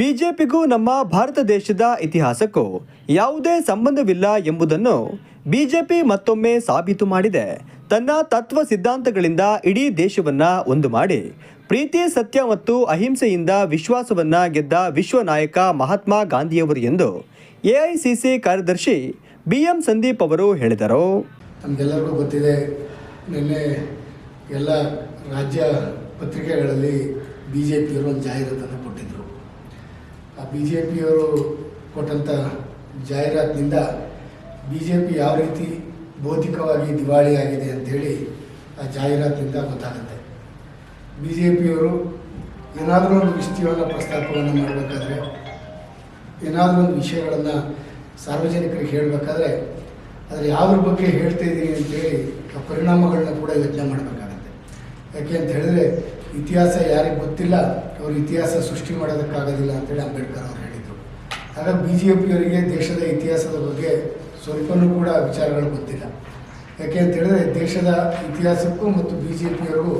ಬಿಜೆಪಿಗೂ ನಮ್ಮ ಭಾರತ ದೇಶದ ಇತಿಹಾಸಕ್ಕೂ ಯಾವುದೇ ಸಂಬಂಧವಿಲ್ಲ ಎಂಬುದನ್ನು ಬಿಜೆಪಿ ಮತ್ತೊಮ್ಮೆ ಸಾಬೀತು ಮಾಡಿದೆ. ತನ್ನ ತತ್ವ ಸಿದ್ಧಾಂತಗಳಿಂದ ಇಡೀ ದೇಶವನ್ನ ಒಂದು ಮಾಡಿ, ಪ್ರೀತಿ, ಸತ್ಯ ಮತ್ತು ಅಹಿಂಸೆಯಿಂದ ವಿಶ್ವಾಸವನ್ನ ಗೆದ್ದ ವಿಶ್ವ ನಾಯಕ ಮಹಾತ್ಮ ಗಾಂಧಿಯವರು ಎಂದು ಎಐಸಿಸಿ ಕಾರ್ಯದರ್ಶಿ ಬಿಎಂ ಸಂದೀಪ್ ಅವರು ಹೇಳಿದರು. ಗೊತ್ತಿದೆ, ನಿನ್ನೆ ಎಲ್ಲ ರಾಜ್ಯ ಪತ್ರಿಕೆಗಳಲ್ಲಿ ಬಿ ಜೆ ಪಿಯವರು ಒಂದು ಬಿ ಜೆ ಪಿಯವರು ಕೊಟ್ಟಂಥ ಜಾಹೀರಾತಿನಿಂದ ಬಿ ಜೆ ಪಿ ಯಾವ ರೀತಿ ಭೌತಿಕವಾಗಿ ದಿವಾಳಿಯಾಗಿದೆ ಅಂಥೇಳಿ ಆ ಜಾಹೀರಾತಿನಿಂದ ಗೊತ್ತಾಗುತ್ತೆ. ಬಿ ಜೆ ಪಿಯವರು ಏನಾದರೂ ಒಂದು ವಿಷಯವನ್ನು ಪ್ರಸ್ತಾಪವನ್ನು ಮಾಡಬೇಕಾದ್ರೆ, ಏನಾದರೂ ಒಂದು ವಿಷಯಗಳನ್ನು ಸಾರ್ವಜನಿಕರಿಗೆ ಹೇಳಬೇಕಾದ್ರೆ ಅದರ ಯಾವ್ದ್ರ ಬಗ್ಗೆ ಹೇಳ್ತಾ ಇದ್ದೀನಿ ಅಂತೇಳಿ ಆ ಪರಿಣಾಮಗಳನ್ನ ಕೂಡ ಯೋಚನೆ ಮಾಡಬೇಕಾಗತ್ತೆ. ಯಾಕೆ ಅಂತ ಹೇಳಿದ್ರೆ, ಇತಿಹಾಸ ಯಾರಿಗೆ ಗೊತ್ತಿಲ್ಲ, ಅವರು ಇತಿಹಾಸ ಸೃಷ್ಟಿ ಮಾಡೋದಕ್ಕಾಗೋದಿಲ್ಲ ಅಂತೇಳಿ ಅಂಬೇಡ್ಕರ್ ಅವರು ಹೇಳಿದರು. ಆಗ ಬಿ ಜೆ ಪಿಯವರಿಗೆ ದೇಶದ ಇತಿಹಾಸದ ಬಗ್ಗೆ ಸ್ವಲ್ಪನೂ ಕೂಡ ವಿಚಾರಗಳು ಗೊತ್ತಿಲ್ಲ. ಯಾಕೆ ಅಂತ ಹೇಳಿದ್ರೆ, ದೇಶದ ಇತಿಹಾಸಕ್ಕೂ ಮತ್ತು ಬಿ ಜೆ ಪಿಯವರಿಗೂ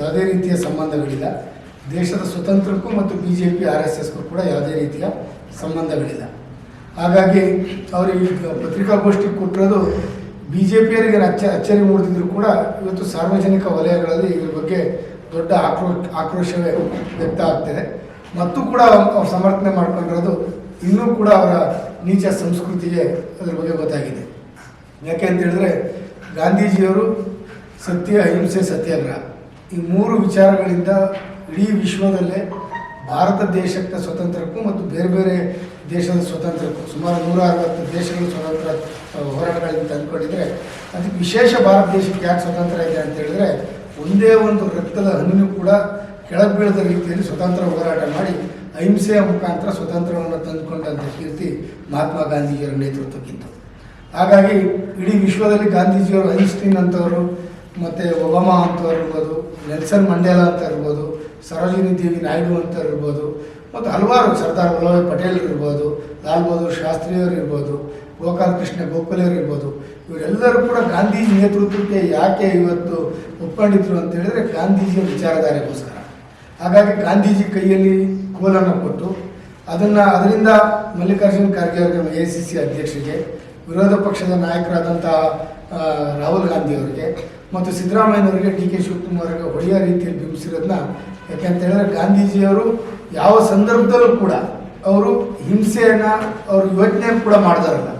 ಯಾವುದೇ ರೀತಿಯ ಸಂಬಂಧಗಳಿಲ್ಲ. ದೇಶದ ಸ್ವತಂತ್ರಕ್ಕೂ ಮತ್ತು B J P R S ಎಸ್ಗೂ ಕೂಡ ಯಾವುದೇ ರೀತಿಯ ಸಂಬಂಧಗಳಿಲ್ಲ. ಹಾಗಾಗಿ ಅವರು ಈ ಪತ್ರಿಕಾಗೋಷ್ಠಿ ಕೊಟ್ಟಿರೋದು ಬಿ ಜೆ ಪಿಯರಿಗೆ ಅಚ್ಚ, ಅಚ್ಚರಿ ಮೂಡಿದ್ರು ಕೂಡ ಇವತ್ತು ಸಾರ್ವಜನಿಕ ವಲಯಗಳಲ್ಲಿ ಇದ್ರ ಬಗ್ಗೆ ದೊಡ್ಡ ಆಕ್ರೋ ಆಕ್ರೋಶವೇ ವ್ಯಕ್ತ ಆಗ್ತಿದೆ. ಮತ್ತು ಕೂಡ ಅವ್ರು ಸಮರ್ಥನೆ ಮಾಡ್ಕೊಂಡಿರೋದು ಇನ್ನೂ ಕೂಡ ಅವರ ನೀಚ ಸಂಸ್ಕೃತಿಗೆ ಅದ್ರ ಬಗ್ಗೆ ಗೊತ್ತಾಗಿದೆ. ಯಾಕೆ ಅಂತ ಹೇಳಿದ್ರೆ ಗಾಂಧೀಜಿಯವರು ಸತ್ಯ, ಅಹಿಂಸೆ, ಸತ್ಯಾಗ್ರಹ ಈ ಮೂರು ವಿಚಾರಗಳಿಂದ ಇಡೀ ವಿಶ್ವದಲ್ಲೇ ಭಾರತ ದೇಶಕ್ಕೆ ಸ್ವತಂತ್ರಕ್ಕೂ ಮತ್ತು ಬೇರೆ ಬೇರೆ ದೇಶದ ಸ್ವತಂತ್ರಕ್ಕೂ ಸುಮಾರು ನೂರ ಅರವತ್ತು ದೇಶಗಳು ಸ್ವತಂತ್ರ ಹೋರಾಟಗಳಿಂದ ತಂದುಕೊಂಡಿದ್ರೆ ಅದಕ್ಕೆ ವಿಶೇಷ ಭಾರತ ದೇಶಕ್ಕೆ ಯಾಕೆ ಸ್ವತಂತ್ರ ಇದೆ ಅಂತ ಹೇಳಿದ್ರೆ, ಒಂದೇ ಒಂದು ರಕ್ತದ ಹಣ್ಣು ಕೂಡ ಕೆಳಗೆ ಬೀಳದ ರೀತಿಯಲ್ಲಿ ಸ್ವತಂತ್ರ ಹೋರಾಟ ಮಾಡಿ ಅಹಿಂಸೆಯ ಮುಖಾಂತರ ಸ್ವತಂತ್ರವನ್ನು ತಂದುಕೊಂಡಂಥ ಕೀರ್ತಿ ಮಹಾತ್ಮ ಗಾಂಧೀಜಿಯವರ ನೇತೃತ್ವಕ್ಕಿಂತ ಹಾಗಾಗಿ ಇಡೀ ವಿಶ್ವದಲ್ಲಿ ಗಾಂಧೀಜಿಯವರು ಐನ್ಸ್ಟೀನ್ ಅಂತವರು, ಮತ್ತು ಒಬಾಮಾ ಅಂತವ್ರು ಇರ್ಬೋದು, ನೆಲ್ಸನ್ ಮಂಡೇಲಾ ಅಂತ ಇರ್ಬೋದು ಸರೋಜಿನಿ ದೇವಿ ನಾಯ್ಡು ಅಂತ ಇರ್ಬೋದು, ಮತ್ತು ಹಲವಾರು ಸರ್ದಾರ್ ವಲ್ಲಭಾಯ್ ಪಟೇಲ್ ಇರ್ಬೋದು, ಲಾಲ್ ಬಹದ್ದೂರ್ ಶಾಸ್ತ್ರಿಯವರು ಇರ್ಬೋದು, ಗೋಪಾಲ್ ಕೃಷ್ಣ ಇರ್ಬೋದು, ಇವರೆಲ್ಲರೂ ಕೂಡ ಗಾಂಧೀಜಿ ನೇತೃತ್ವಕ್ಕೆ ಯಾಕೆ ಇವತ್ತು ಒಪ್ಪಂಡಿದ್ರು ಅಂತ ಹೇಳಿದ್ರೆ ಗಾಂಧೀಜಿಯ ವಿಚಾರಧಾರೆಗೋಸ್ಕರ. ಹಾಗಾಗಿ ಗಾಂಧೀಜಿ ಕೈಯಲ್ಲಿ ಕೋಲನ್ನು ಕೊಟ್ಟು, ಅದನ್ನು ಅದರಿಂದ ಮಲ್ಲಿಕಾರ್ಜುನ್ ಖರ್ಗೆ ಅವರಿಗೆ ಎ ಸಿ ಸಿ ಅಧ್ಯಕ್ಷರಿಗೆ, ವಿರೋಧ ಪಕ್ಷದ ನಾಯಕರಾದಂಥ ರಾಹುಲ್ ಗಾಂಧಿ ಅವರಿಗೆ, ಮತ್ತು ಸಿದ್ದರಾಮಯ್ಯನವರಿಗೆ ಡಿ ಕೆ ಶಿವಕುಮಾರ್ ಹೊಡೆಯೋ ರೀತಿಯಲ್ಲಿ ಬಿಂಬಿಸಿರೋದನ್ನ ಯಾಕೆಂತ ಹೇಳಿದ್ರೆ ಗಾಂಧೀಜಿಯವರು ಯಾವ ಸಂದರ್ಭದಲ್ಲೂ ಕೂಡ ಅವರು ಹಿಂಸೆಯನ್ನು ಅವರು ಯೋಚನೆ ಕೂಡ ಮಾಡಿದಾರಲ್ಲ.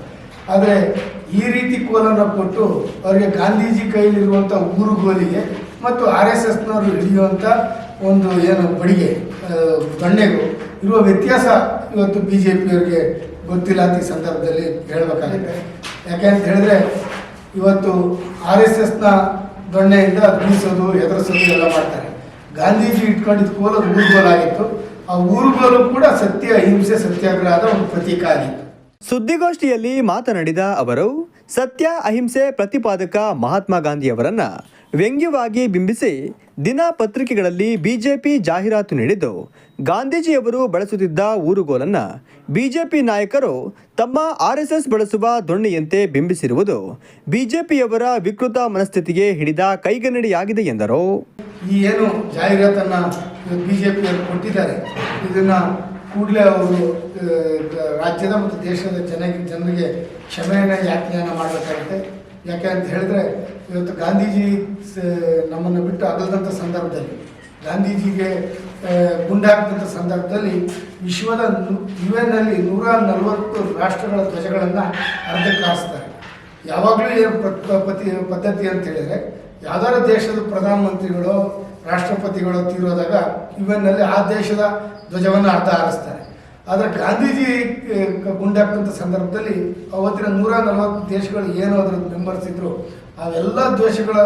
ಆದರೆ ಈ ರೀತಿ ಕೋಲನ್ನು ಕೊಟ್ಟು ಅವರಿಗೆ ಗಾಂಧೀಜಿ ಕೈಲಿರುವಂಥ ಊರುಗೋಲಿಗೆ ಮತ್ತು ಆರ್ ಎಸ್ ಎಸ್ನವರು ಹಿಡಿಯುವಂಥ ಒಂದು ಏನು ಬಡಿಗೆ ಆ, ಇರುವ ವ್ಯತ್ಯಾಸ ಇವತ್ತು ಬಿ ಜೆ ಪಿಯವರಿಗೆ ಗೊತ್ತಿಲ್ಲ ಅಂತ ಈ ಸಂದರ್ಭದಲ್ಲಿ ಹೇಳಬೇಕಾಗುತ್ತೆ. ಯಾಕೆ ಅಂತ ಹೇಳಿದ್ರೆ ಇವತ್ತು ಆರ್ ಎಸ್ ಎಸ್ನ ದೊಣ್ಣೆಯಿಂದ ಬೀಸೋದು ಎದುರಿಸೋದು ಎಲ್ಲ ಮಾಡ್ತಾರೆ. ಗಾಂಧೀಜಿ ಇಟ್ಕೊಂಡಿದ್ದ ಕೋಲದ ಊರುಗೋಲಾಗಿತ್ತು ಆ ಊರುಗೋಲು ಕೂಡ ಸತ್ಯ ಅಹಿಂಸೆ ಸತ್ಯಾಗ್ರಹದ ಒಂದು ಪ್ರತೀಕ ಆಗಿತ್ತು. ಸುದ್ದಿಗೋಷ್ಠಿಯಲ್ಲಿ ಮಾತನಾಡಿದ ಅವರು, ಸತ್ಯ, ಅಹಿಂಸೆ ಪ್ರತಿಪಾದಕ ಮಹಾತ್ಮ ಗಾಂಧಿಯವರನ್ನ ವ್ಯಂಗ್ಯವಾಗಿ ಬಿಂಬಿಸಿ ದಿನ ಪತ್ರಿಕೆಗಳಲ್ಲಿ ಬಿಜೆಪಿ ಜಾಹೀರಾತು ನೀಡಿದ್ದು, ಗಾಂಧೀಜಿಯವರು ಬಳಸುತ್ತಿದ್ದ ಊರುಗೋಲನ್ನ ಬಿಜೆಪಿ ನಾಯಕರು ತಮ್ಮ ಆರ್ಎಸ್ಎಸ್ ಬಳಸುವ ದೊಣ್ಣೆಯಂತೆ ಬಿಂಬಿಸಿರುವುದು ಬಿಜೆಪಿಯವರ ವಿಕೃತ ಮನಸ್ಥಿತಿಗೆ ಹಿಡಿದ ಕೈಗನ್ನಡಿಯಾಗಿದೆ ಎಂದರು. ಈ ಏನು ಜಾಹೀರಾತನ್ನು ಬಿಜೆಪಿ ಕೊಟ್ಟಿದ್ದಾರೆ, ಇದನ್ನು ಕೂಡಲೇ ಅವರು ರಾಜ್ಯದ ಮತ್ತು ದೇಶದ ಜನ ಜನರಿಗೆ ಕ್ಷಮೆಯನ್ನು ಯಾಜ್ಞೆಯನ್ನು ಮಾಡಬೇಕಾಗುತ್ತೆ. ಯಾಕೆ ಅಂತ ಹೇಳಿದ್ರೆ, ಇವತ್ತು ಗಾಂಧೀಜಿ ನಮ್ಮನ್ನು ಬಿಟ್ಟು ಅಗಲದಂಥ ಸಂದರ್ಭದಲ್ಲಿ, ಗಾಂಧೀಜಿಗೆ ಗುಂಡಾಗದಂಥ ಸಂದರ್ಭದಲ್ಲಿ ವಿಶ್ವದ ಯು ಎನ್ ಅಲ್ಲಿ ನೂರ ನಲವತ್ತು ರಾಷ್ಟ್ರಗಳ ಧ್ವಜಗಳನ್ನು ಅರ್ಧಕ್ಕೆ ಹಾರಿಸ್ತಾರೆ. ಯಾವಾಗಲೂ ಏನು ಪತಿ, ಪದ್ಧತಿ ಅಂತ ಹೇಳಿದ್ರೆ, ಯಾವ್ದಾರ ದೇಶದ ಪ್ರಧಾನಮಂತ್ರಿಗಳು, ರಾಷ್ಟ್ರಪತಿಗಳು ತೀರೋದಾಗ ಎನ್ನಲ್ಲಿ ಆ ದೇಶದ ಧ್ವಜವನ್ನು ಅರ್ಧ ಹಾರಿಸ್ತಾರೆ. ಆದರೆ ಗಾಂಧೀಜಿ ಗುಂಡಾಕ್ತಂಥ ಸಂದರ್ಭದಲ್ಲಿ ಅವತ್ತಿನ ನೂರ ನಲವತ್ತು ದೇಶಗಳು ಏನು ಅದರ ಮೆಂಬರ್ಸ್ ಇದ್ರು ಅವೆಲ್ಲ ದ್ವೇಷಗಳ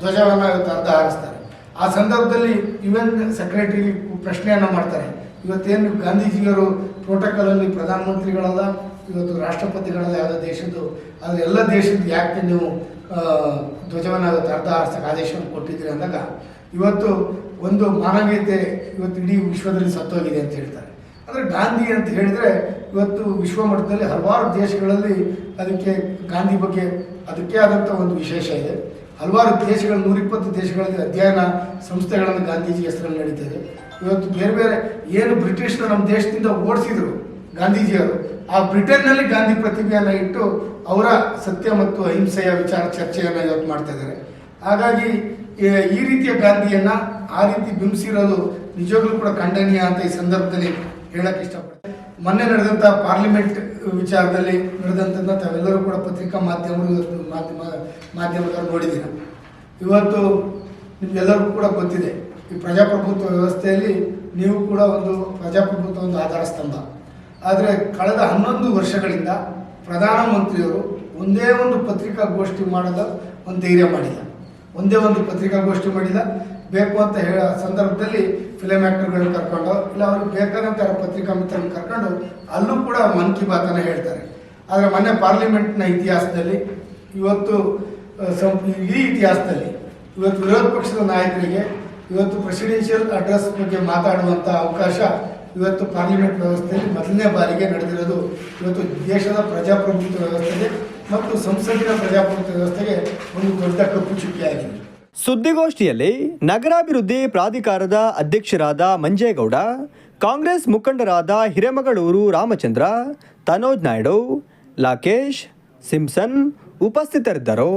ಧ್ವಜವನ್ನು ಅರ್ಧ ಹಾರಿಸ್ತಾರೆ. ಆ ಸಂದರ್ಭದಲ್ಲಿ ಯುಎನ್ ಸೆಕ್ರೆಟರಿ ಪ್ರಶ್ನೆಯನ್ನು ಮಾಡ್ತಾರೆ. ಇವತ್ತೇನು ಗಾಂಧೀಜಿಯವರು ಪ್ರೋಟೋಕಾಲಲ್ಲಿ ಪ್ರಧಾನಮಂತ್ರಿಗಳಲ್ಲ, ಇವತ್ತು ರಾಷ್ಟ್ರಪತಿಗಳಲ್ಲ ಯಾವುದೋ ದೇಶದ್ದು, ಆದರೆ ಎಲ್ಲ ದೇಶದ್ದು ಯಾಕೆ ನೀವು ಧ್ವಜವನ್ನು ಅರ್ಧ ಹಾರಿಸಕ್ಕೆ ಆದೇಶವನ್ನು ಕೊಟ್ಟಿದ್ದೀರಿ ಅಂದಾಗ, ಇವತ್ತು ಒಂದು ಮಾನವೀಯತೆ ಇವತ್ತು ಇಡೀ ವಿಶ್ವದಲ್ಲಿ ಸತ್ತೋಗಿದೆ ಅಂತ ಹೇಳ್ತಾರೆ. ಅಂದರೆ ಗಾಂಧಿ ಅಂತ ಹೇಳಿದರೆ ಇವತ್ತು ವಿಶ್ವ ಮಟ್ಟದಲ್ಲಿ ಹಲವಾರು ದೇಶಗಳಲ್ಲಿ ಅದಕ್ಕೆ ಗಾಂಧಿ ಬಗ್ಗೆ ಅದಕ್ಕೆ ಆದಂಥ ಒಂದು ವಿಶೇಷ ಇದೆ. ಹಲವಾರು ದೇಶಗಳ, ನೂರಿಪ್ಪತ್ತು ದೇಶಗಳಲ್ಲಿ ಅಧ್ಯಯನ ಸಂಸ್ಥೆಗಳನ್ನು ಗಾಂಧೀಜಿ ಹೆಸರಲ್ಲಿ ನಡೀತಿದೆ. ಇವತ್ತು ಬೇರೆ ಬೇರೆ ಏನು ಬ್ರಿಟಿಷರು ನಮ್ಮ ದೇಶದಿಂದ ಓಡಿಸಿದ್ರು ಗಾಂಧೀಜಿಯವರು, ಆ ಬ್ರಿಟನ್ನಲ್ಲಿ ಗಾಂಧಿ ಪ್ರತಿಮೆಯನ್ನು ಇಟ್ಟು ಅವರ ಸತ್ಯ ಮತ್ತು ಅಹಿಂಸೆಯ ವಿಚಾರ ಚರ್ಚೆಯನ್ನು ಇವತ್ತು ಮಾಡ್ತಾ ಇದ್ದಾರೆ. ಹಾಗಾಗಿ, ಈ ರೀತಿಯ ಗಾಂಧಿಯನ್ನ ಆ ರೀತಿ ಬಿಂಬಿಸಿರೋದು ನಿಜವಾಗ್ಲೂ ಕೂಡ ಖಂಡನೀಯ ಅಂತ ಈ ಸಂದರ್ಭದಲ್ಲಿ ಹೇಳಕ್ ಇಷ್ಟಪಡ್ತೇನೆ. ಮೊನ್ನೆ ನಡೆದಂಥ ಪಾರ್ಲಿಮೆಂಟ್ ವಿಚಾರದಲ್ಲಿ ನಡೆದಂಥದ್ದನ್ನ ತಾವೆಲ್ಲರೂ ಕೂಡ ಪತ್ರಿಕಾ ಮಾಧ್ಯಮಗಳು ಮಾಧ್ಯಮ, ಮಾಧ್ಯಮದವರು ನೋಡಿದ್ದೀರ? ಇವತ್ತು ನಿಮ್ಗೆಲ್ಲರಿಗೂ ಕೂಡ ಗೊತ್ತಿದೆ, ಈ ಪ್ರಜಾಪ್ರಭುತ್ವ ವ್ಯವಸ್ಥೆಯಲ್ಲಿ ನೀವು ಕೂಡ ಒಂದು ಪ್ರಜಾಪ್ರಭುತ್ವ ಒಂದು ಆಧಾರ ಸ್ತಂಭ. ಆದರೆ ಕಳೆದ ಹನ್ನೊಂದು ವರ್ಷಗಳಿಂದ ಪ್ರಧಾನಮಂತ್ರಿಯವರು ಒಂದೇ ಒಂದು ಪತ್ರಿಕಾಗೋಷ್ಠಿ ಮಾಡದ ಒಂದು ಧೈರ್ಯ ಮಾಡಿಲ್ಲ. ಒಂದೇ ಒಂದು ಪತ್ರಿಕಾಗೋಷ್ಠಿ ಮಾಡಿಲ್ಲ ಬೇಕು ಅಂತ ಹೇಳೋ ಸಂದರ್ಭದಲ್ಲಿ ಫಿಲಮ್ ಆ್ಯಕ್ಟರ್ಗಳನ್ನ ಕರ್ಕೊಂಡು, ಇಲ್ಲ ಅವ್ರಿಗೆ ಬೇಕಾದಂಥ ಪತ್ರಿಕಾ ಮಿತ್ರರನ್ನು ಕರ್ಕೊಂಡು, ಅಲ್ಲೂ ಕೂಡ ಮನ್ ಕಿ ಬಾತನ್ನು ಹೇಳ್ತಾರೆ. ಆದರೆ ಮೊನ್ನೆ ಪಾರ್ಲಿಮೆಂಟ್ನ ಇತಿಹಾಸದಲ್ಲಿ, ಇವತ್ತು ಇಡೀ ಇತಿಹಾಸದಲ್ಲಿ, ಇವತ್ತು ವಿರೋಧ ಪಕ್ಷದ ನಾಯಕರಿಗೆ, ಇವತ್ತು ಪ್ರೆಸಿಡೆನ್ಷಿಯಲ್ ಅಡ್ರೆಸ್ ಬಗ್ಗೆ ಮಾತಾಡುವಂಥ ಅವಕಾಶ ಇವತ್ತು ಪಾರ್ಲಿಮೆಂಟ್ ವ್ಯವಸ್ಥೆಯಲ್ಲಿ ಮೊದಲನೇ ಬಾರಿಗೆ ನಡೆದಿರೋದು ಇವತ್ತು ದೇಶದ ಪ್ರಜಾಪ್ರಭುತ್ವ ವ್ಯವಸ್ಥೆಗೆ ಮತ್ತು ಸಂಸದಿನ ಪ್ರಜಾಪ್ರಭುತ್ವ ವ್ಯವಸ್ಥೆಗೆ ಒಂದು ದೊಡ್ಡ ಕಪ್ಪು ಚುಕ್ಕಿಯಾಗಿದೆ. ಸುದ್ದಿಗೋಷ್ಠಿಯಲ್ಲಿ ನಗರಾಭಿವೃದ್ಧಿ ಪ್ರಾಧಿಕಾರದ ಅಧ್ಯಕ್ಷರಾದ ಮಂಜೇಗೌಡ ಕಾಂಗ್ರೆಸ್ ಮುಖಂಡರಾದ ಹಿರೇಮಗಳೂರು ರಾಮಚಂದ್ರ ತನೋಜ್ ನಾಯ್ಡು ಲಾಕೇಶ್ ಸಿಂಪ್ಸನ್ ಉಪಸ್ಥಿತರಿದ್ದರು.